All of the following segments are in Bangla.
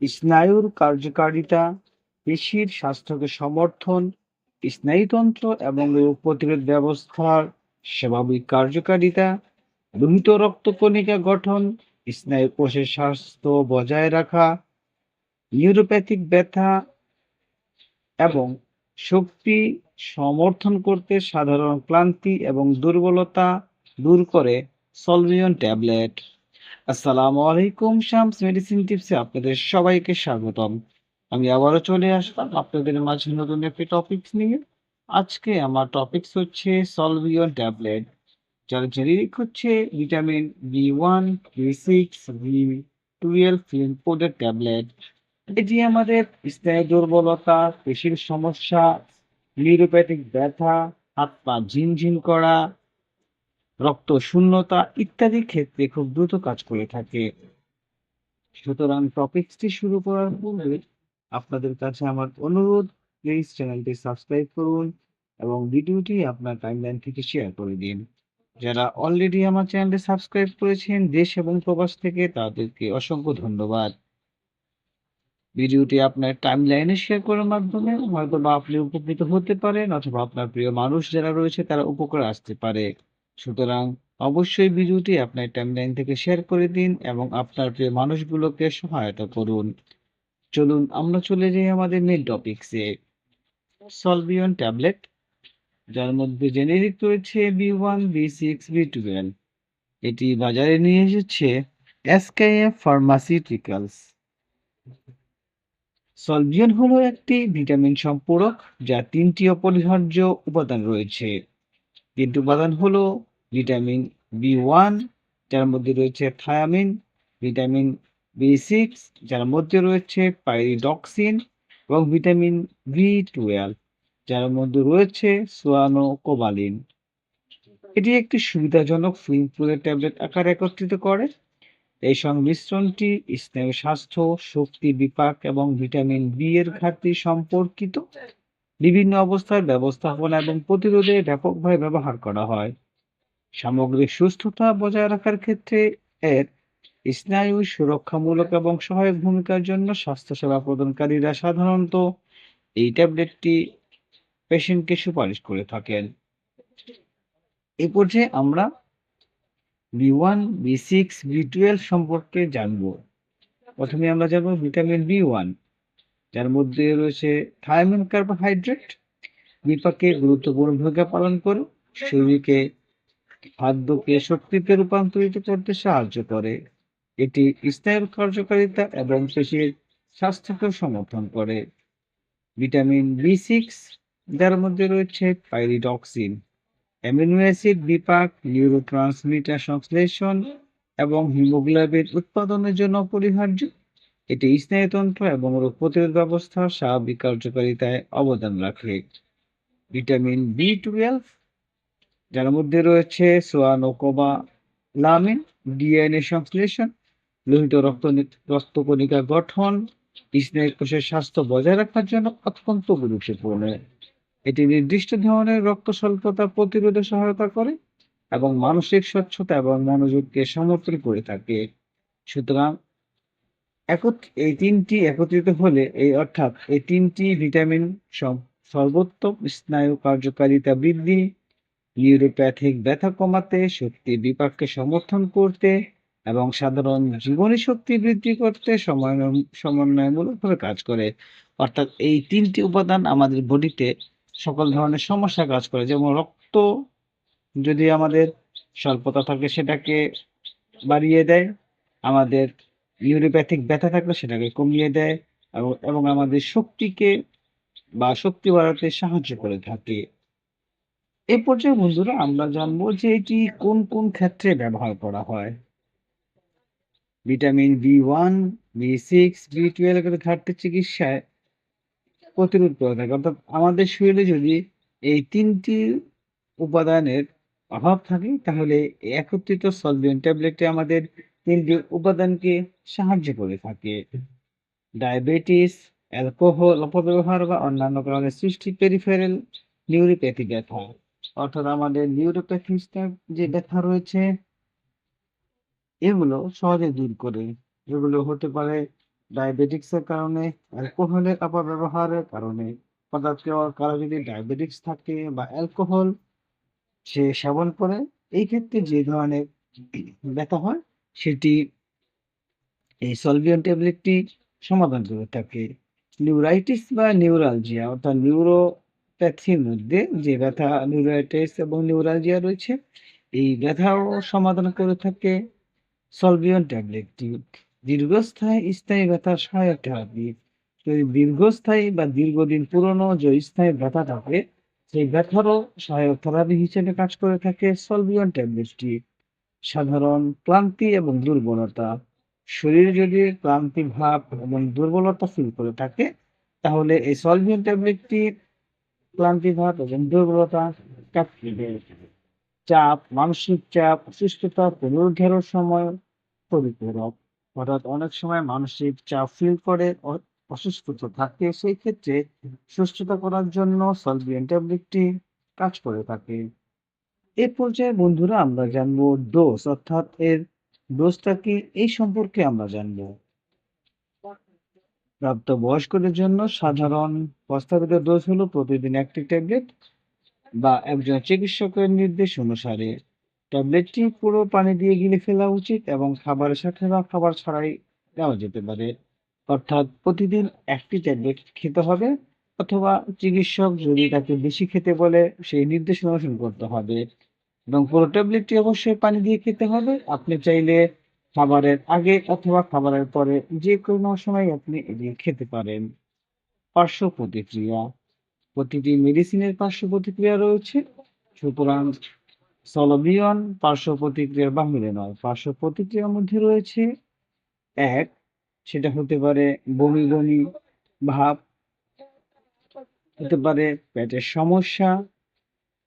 স্নায়ুর কার্যকারিতা, পেশির স্বাস্থ্যকে সমর্থন, স্নায়ুতন্ত্র এবং রোগ প্রতিরোধ ব্যবস্থার স্বাভাবিক কার্যকারিতা, লোহিত রক্তকণিকা গঠন, স্নায়ু কোষের স্বাস্থ্য বজায় রাখা, নিউরোপ্যাথিক ব্যথা এবং শক্তি সমর্থন করতে সাধারণ ক্লান্তি এবং দুর্বলতা দূর করে সলভিয়ন ট্যাবলেট। আসসালামু আলাইকুম শামস মেডিসিন টিপসে আপনাদের সবাইকে স্বাগতম। আমি আবারও চলে আসলাম আপনাদের মাঝে নতুন একটি টপিকস নিয়ে। আজকে আমার টপিকস হচ্ছে সলভিয়ন ট্যাবলেট যার জেনেরিক হচ্ছে vitamin B one B six B twelve ফিল্মপোডের tablet এটি আমাদের স্নায়ু দুর্বলতা, পেশির সমস্যা নিউরোপ্যাথিক ব্যথা, হাত পা ঝিনঝিন করা রক্ত, শূন্যতা ইত্যাদি ক্ষেত্রে খুব দ্রুত কাজ করে থাকে। সুতরাং টপিকসটি শুরু করার পূর্বে আপনাদের কাছে আমার অনুরোধ প্লিজ চ্যানেলটি সাবস্ক্রাইব করুন এবং ভিডিওটি আপনার টাইমলাইন থেকে শেয়ার করে দিন। যারা অলরেডি আমার চ্যানেলটি সাবস্ক্রাইব করেছেন, দেশ এবং প্রবাস থেকে, তাদেরকে অসংখ্য ধন্যবাদ। ভিডিওটি আপনার টাইম লাইনে শেয়ার করার মাধ্যমে হয়তো বা আপনি উপকৃত হতে পারেন, অথবা আপনার প্রিয় মানুষ যারা রয়েছে, তারা উপকার আসতে পারে। সুতরাং অবশ্যই ভিডিওটি আপনার টাইমলাইন থেকে শেয়ার করে দিন এবং আপনার প্রিয় মানুষগুলোকে সহায়তা করুন। চলুন, আমরা চলে যাই আমাদের মেন টপিকসে সলভিয়ন ট্যাবলেট যার মধ্যে জেনেরিক রয়েছে B one B six B twelve এটি বাজারে নিয়ে এসেছে এসকেএফ ফার্মাসিউটিক্যালস সলভিয়ন হলো একটি ভিটামিন সম্পূরক, যা তিনটি অপরিহার্য উপাদান রয়েছে। তিনটি উপাদান হলো ভিটামিন বি ওয়ান যার মধ্যে রয়েছে থায়ামিন ভিটামিন বি সিক্স যার মধ্যে রয়েছে পাইরিডক্সিন এবং ভিটামিন বি টুয়েলভ যার মধ্যে রয়েছে সোয়ানো কোবালিন এটি একটি সুবিধাজনক ফিল্ম ফুলের ট্যাবলেট আকারে একত্রিত করে। এই সংমিশ্রণটি স্নায়ু স্বাস্থ্য, শক্তি বিপাক এবং ভিটামিন বি এর ঘাটতি সম্পর্কিত বিভিন্ন অবস্থার ব্যবস্থাপনা এবং প্রতিরোধে ব্যাপকভাবে ব্যবহার করা হয়। সামগ্রিক সুস্থতা বজায় রাখার ক্ষেত্রে এর স্নায়ু সুরক্ষামূলক এবং সহায়ক ভূমিকার জন্য স্বাস্থ্যসেবা প্রদানকারীরা সাধারণত এই ট্যাবলেটটি পেশেন্টকে সুপারিশ করে থাকেন। এই পর্যায়ে আমরা B one, B six, B twelve সম্পর্কে জানব। প্রথমে আমরা জানব ভিটামিন বি ওয়ান, যার মধ্যে রয়েছে থায়ামিন কার্বোহাইড্রেট। বিপাকে গুরুত্বপূর্ণ ভূমিকা পালন করে। শরীরকে খাদ্যকে শক্তিতে রূপান্তরিত করতে সাহায্য করে। এটি স্নায়ুর কার্যকারিতা এবং পেশির স্বাস্থ্যকে সমর্থন করে। ভিটামিন বি সিক্স যার মধ্যে রয়েছে পাইরিডক্সিন, অ্যামিনো অ্যাসিড বিপাক, নিউরোট্রান্সমিটার সংশ্লেষণ এবং হিমোগ্লোবিন উৎপাদনের জন্য অপরিহার্য। এটি স্নায়ুতন্ত্র এবং রোগ প্রতিরোধ ব্যবস্থার স্বাভাবিক কার্যকারিতায় অবদান রাখে। ভিটামিন বি টুয়েলভ যার মধ্যে রয়েছে সোয়ানোকোবা লামিন, ডিএনএ সংশ্লেষণ, লোহিত রক্ত রক্তকণিকা গঠন স্নায়ু কোষের স্বাস্থ্য বজায় রাখার জন্য অত্যন্ত গুরুত্বপূর্ণ। এটি নির্দিষ্ট ধরনের রক্ত স্বল্পতা প্রতিরোধে সহায়তা করে এবং মানসিক স্বচ্ছতা এবং মনোযোগকে সমর্থন করে থাকে। সুতরাং এই তিনটি একত্রিত হলে এই, অর্থাৎ এই তিনটি ভিটামিন সর্বোত্তম স্নায়ু কার্যকারিতা বৃদ্ধি নিউরোপ্যাথিক ব্যথা কমাতে, শক্তি বিপাককে সমর্থন করতে এবং সাধারণ জীবনী শক্তি বৃদ্ধি করতে সমন্বয়মূলকভাবে কাজ করে। অর্থাৎ এই তিনটি উপাদান আমাদের বডিতে সকল ধরনের সমস্যা কাজ করে। যেমন রক্ত যদি আমাদের স্বল্পতা থাকে, সেটাকে বাড়িয়ে দেয়। আমাদের ইউরোপ্যাথিক ব্যথা থাকলে সেটাকে কমিয়ে দেয় এবং আমাদের শক্তিকে বা শক্তি বাড়াতে সাহায্য করে থাকে। এ পর্যায়ে বন্ধুরা আমরা জানব যে এটি কোন কোন ক্ষেত্রে ব্যবহার করা হয়? Vitamin B one, B six, B twelve ঘাটতি চিকিৎসায় প্রতিরোধ করে থাকে। অর্থাৎ আমাদের শরীরে যদি এই তিনটি উপাদানের অভাব থাকে, তাহলে একত্রিত সলভেন্ট ট্যাবলেটে আমাদের তিনটি উপাদানকে সাহায্য করে থাকে। ডায়াবেটিস, অ্যালকোহল, অপব্যবহার বা অন্যান্য কারণে সৃষ্টি পেরিফেরাল নিউরোপ্যাথি ব্যথা। অর্থাৎ আমাদের নিউরোপ্যাথি যে ব্যথা রয়েছে এগুলো সহজে দূর করে এগুলো হতে পারে ডায়াবেটিক্সের কারণে, অ্যালকোহলের অপব্যবহারের কারণে, অর্থাৎ কারও যদি ডায়াবেটিক্স থাকে বা অ্যালকোহল সে সেবন করে, এই ক্ষেত্রে যে ধরনের ব্যথা হয় সেটি এই সলভিয়ন ট্যাবলেটটি সমাধান করে থাকে। নিউরাইটিস বা নিউরালজিয়া অর্থাৎ নিউরোপ্যাথির মধ্যে যে ব্যথা নিউরাইটিস এবং নিউরালজিয়া রয়েছে, এই ব্যথাও সমাধান করে থাকে সলভিয়ন ট্যাবলেটটি। দীর্ঘস্থায়ী স্থায়ী ব্যথার সহায়ক থেরাপি। দীর্ঘস্থায়ী বা দীর্ঘদিন পুরনো যে স্থায়ী ব্যথা থাকে, সেই ব্যথারও সহায়ক থেরাপি হিসেবে কাজ করে থাকে সলভিয়ন ট্যাবলেটটি। সাধারণ ক্লান্তি এবং দুর্বলতা। শরীরে যদি ক্লান্তি ভাব এবং দুর্বলতা ফিল করে থাকে, তাহলে এই সলভিয়ন ট্যাবলেটটি ক্লান্তি ভাব এবং দুর্বলতা। চাপ, মানসিক চাপ, অসুস্থতা পুনরুদ্ধারের সময় পরিপূরক। অর্থাৎ অনেক সময় মানসিক চাপ ফিল করে অসুস্থতা থাকে, সেই ক্ষেত্রে সুস্থতা করার জন্য সলভিয়ন ট্যাবলেটটি কাজ করে থাকে। এ পর্যায়ে বন্ধুরা আমরা জানব ডোজ অর্থাৎ এর ডোজটা কি এই সম্পর্কে আমরা জানব। প্রাপ্তবয়স্কদের জন্য সাধারণ প্রস্তাবিত ডোজ হলো প্রতিদিন একটি ট্যাবলেট বা একজন চিকিৎসকের নির্দেশ অনুসারে। ট্যাবলেটটি পুরো পানি দিয়ে গিলে ফেলা উচিত এবং খাবারের সাথে বা খাবার ছাড়াই নেওয়া যেতে পারে। অর্থাৎ প্রতিদিন একটি ট্যাবলেট খেতে হবে অথবা চিকিৎসক যদি তাকে বেশি খেতে বলে, সেই নির্দেশ অনুসরণ করতে হবে এবং পুরো ট্যাবলেটটি অবশ্যই পানি দিয়ে খেতে হবে। আপনি চাইলে খাবারের আগে অথবা খাবারের পরে যে কোনো সময় আপনি এটি খেতে পারেন। পার্শ্ব প্রতিক্রিয়া প্রতিটি মেডিসিনের পার্শ্ব প্রতিক্রিয়া রয়েছে। সুতরাং সলভিয়ন পার্শ্ব প্রতিক্রিয়ার বাহিরে নয়। পার্শ্ব প্রতিক্রিয়ার মধ্যে রয়েছে এক সেটা হতে পারে বমি, বমি ভাব। হতে পারে পেটের সমস্যা,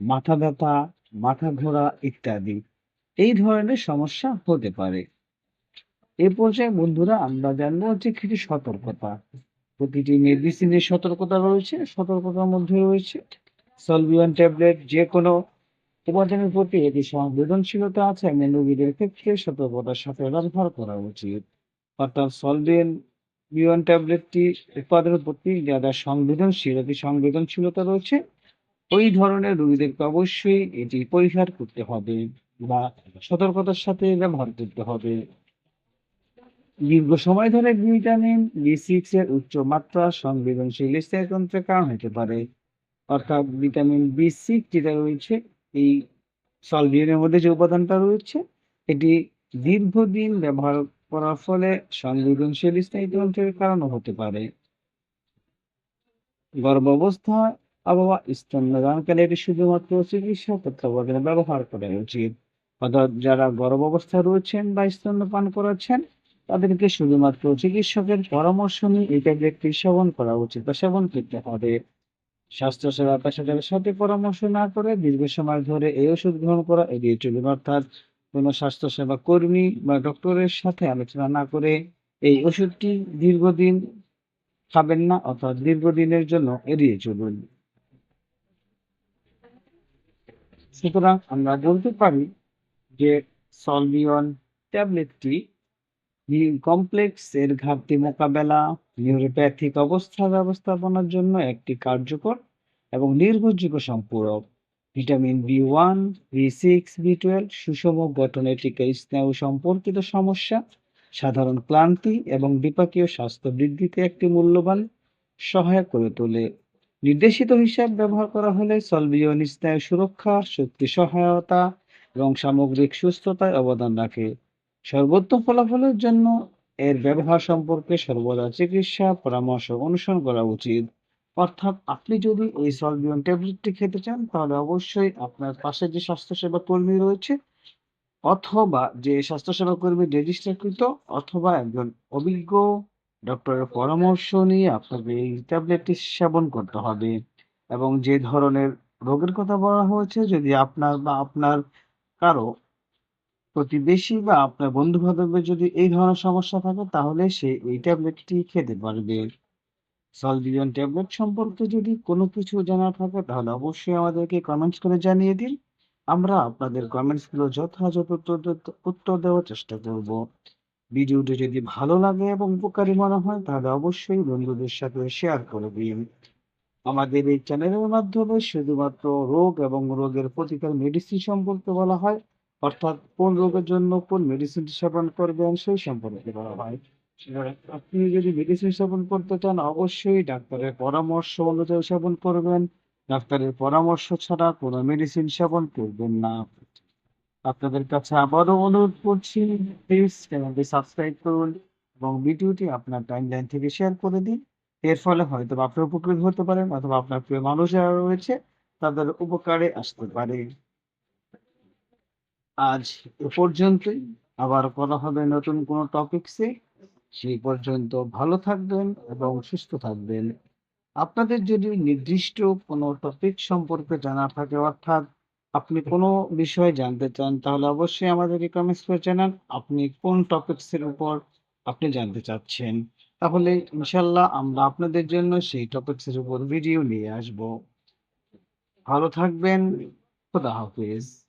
মাথা ব্যথা, মাথা ঘোরা ইত্যাদি। এই ধরনের সমস্যা হতে পারে। এ পর্যায়ে বন্ধুরা আমরা জানব হচ্ছে কিছু সতর্কতা। প্রতিটি মেডিসিনের সতর্কতা রয়েছে। সতর্কতার মধ্যে রয়েছে সলভিয়ন ট্যাবলেট যে কোনো উপাদানের প্রতি এটি সংবেদনশীলতা আছে এমন রোগীদের ক্ষেত্রে সতর্কতার সাথে ব্যবহার করা উচিত। অর্থাৎ সলভিয়ন বিয়ন ট্যাবলেটটি উৎপাদনের প্রতি যারা সংবেদনশীল এটি সংবেদনশীলতা রয়েছে, ওই ধরনের রোগীদেরকে অবশ্যই এটি পরিহার করতে হবে বা সতর্কতার সাথে ব্যবহার করতে হবে। দীর্ঘ সময় ধরে ভিটামিন বি6 এর উচ্চ মাত্রা সংবেদনশীল স্নায়ুতন্ত্রের কারণ হতে পারে। অর্থাৎ ভিটামিন বি সিক্স যেটা রয়েছে এই সলভিয়নের মধ্যে যে উপাদানটা রয়েছে, এটি দীর্ঘদিন ব্যবহার করার ফলে সংবেদনশীল স্নায়ুতন্ত্রের কারণও হতে পারে। গর্ভাবস্থা অথবা স্তন্যদানকালে এটি শুধুমাত্র চিকিৎসা তত্ত্বাবধানে ব্যবহার করা উচিত। অর্থাৎ যারা গর্ভাবস্থায় রয়েছেন বা স্তন্যপান করাচ্ছেন, তাদেরকে শুধুমাত্র চিকিৎসকের পরামর্শ নিয়ে এই ট্যাবলেটটি সেবন করা উচিত বা সেবন করতে হবে। স্বাস্থ্যসেবা পেশাদারের সাথে পরামর্শ না করে দীর্ঘ সময় ধরে এই ওষুধ গ্রহণ করা এড়িয়ে চলুন। অর্থাৎ কোনো স্বাস্থ্যসেবা কর্মী বা ডক্টরের সাথে আলোচনা না করে এই ওষুধটি দীর্ঘদিন খাবেন না, অর্থাৎ দীর্ঘদিনের জন্য এড়িয়ে চলুন। সুতরাং আমরা বলতে পারি যে সলভিয়ন ট্যাবলেটটি নি কমপ্লেক্স এর ঘাটতি মোকাবেলা, নিউরোপ্যাথিক অবস্থা ব্যবস্থাপনার জন্য একটি কার্যকর এবং নির্ভরযোগ্য সম্পূরক। ভিটামিন বি1, বি6, বি12 সুষম গঠনে টিকে স্নায়ু সম্পর্কিত সমস্যা, সাধারণ ক্লান্তি এবং বিপাকীয় স্বাস্থ্য বৃদ্ধিতে একটি মূল্যবান সহায়ক করে তোলে। নির্দেশিত হিসাব ব্যবহার করা হলে সলভিয়ন স্নায়ু সুরক্ষা, শক্তি সহায়তা এবং সামগ্রিক সুস্থতায় অবদান রাখে। সর্বোত্তম ফলাফলের জন্য এর ব্যবহার সম্পর্কে সর্বদা চিকিৎসা, পরামর্শ অনুসরণ করা উচিত। অর্থাৎ আপনি যদি এই সলভিয়ন ট্যাবলেটটি খেতে চান, তাহলে অবশ্যই আপনার পাশে যে স্বাস্থ্যসেবা কর্মী রয়েছে অথবা যে স্বাস্থ্যসেবা কর্মী রেজিস্টারকৃত অথবা একজন অভিজ্ঞ ডক্টরের পরামর্শ নিয়ে আপনাকে এই ট্যাবলেটটি সেবন করতে হবে এবং যে ধরনের রোগের কথা বলা হয়েছে, যদি আপনার বা আপনার কারও প্রতিবেশী বা আপনার বন্ধু-বান্ধবের যদি এই ধরনের সমস্যা থাকে, তাহলে সে এই ট্যাবলেটটি খেতে পারবে। সলভিয়ন ট্যাবলেট সম্পর্কে যদি কোনো কিছু জানা থাকে, তাহলে অবশ্যই আমাদেরকে কমেন্টস করে জানিয়ে দিন। আমরা আপনাদের কমেন্টসগুলো যথাযথ উত্তর দেওয়ার চেষ্টা করব। ভিডিওটি যদি ভালো লাগে এবং উপকারী মনে হয়, তাহলে অবশ্যই বন্ধুদের সাথে শেয়ার করে দিন আমাদের এই চ্যানেলের মাধ্যমে শুধুমাত্র রোগ এবং রোগের প্রতিকার মেডিসিন সম্পর্কে বলা হয় অর্থাৎ কোন রোগের জন্য কোন মেডিসিন সেবন করবেন সেই সম্পর্কে বলা হয়। আপনি যদি মেডিসিন সেবন করতে চান, অবশ্যই ডাক্তারের পরামর্শ অনুযায়ী সেবন করবেন। ডাক্তারের পরামর্শ ছাড়া কোনো মেডিসিন সেবন করবেন না। আপনাদের কাছে আবারও অনুরোধ করছি প্লিজ চ্যানেলটি সাবস্ক্রাইব করুন এবং ভিডিওটি আপনার টাইমলাইন থেকে শেয়ার করে দিন। এর ফলে হয়তো আপনি উপকৃত হতে পারেন অথবা আপনার প্রিয় মানুষ যারা রয়েছে, তাদের উপকারে আসতে পারে। আজ এ পর্যন্তই। আবার কথা হবে নতুন কোনো টপিকসে সেই পর্যন্ত ভালো থাকবেন এবং সুস্থ থাকবেন। আপনাদের যদি নির্দিষ্ট কোনো টপিক সম্পর্কে জানা থাকে, অর্থাৎ আপনি কোনো বিষয়ে জানতে চান, তাহলে অবশ্যই আমাদেরকে কমেন্টস করে জানান আপনি কোন টপিকসের উপর আপনি জানতে চাচ্ছেন, তাহলে ইনশাল্লাহ আমরা আপনাদের জন্য সেই টপিকসের উপর ভিডিও নিয়ে আসব। ভালো থাকবেন। খোদা হাফিজ।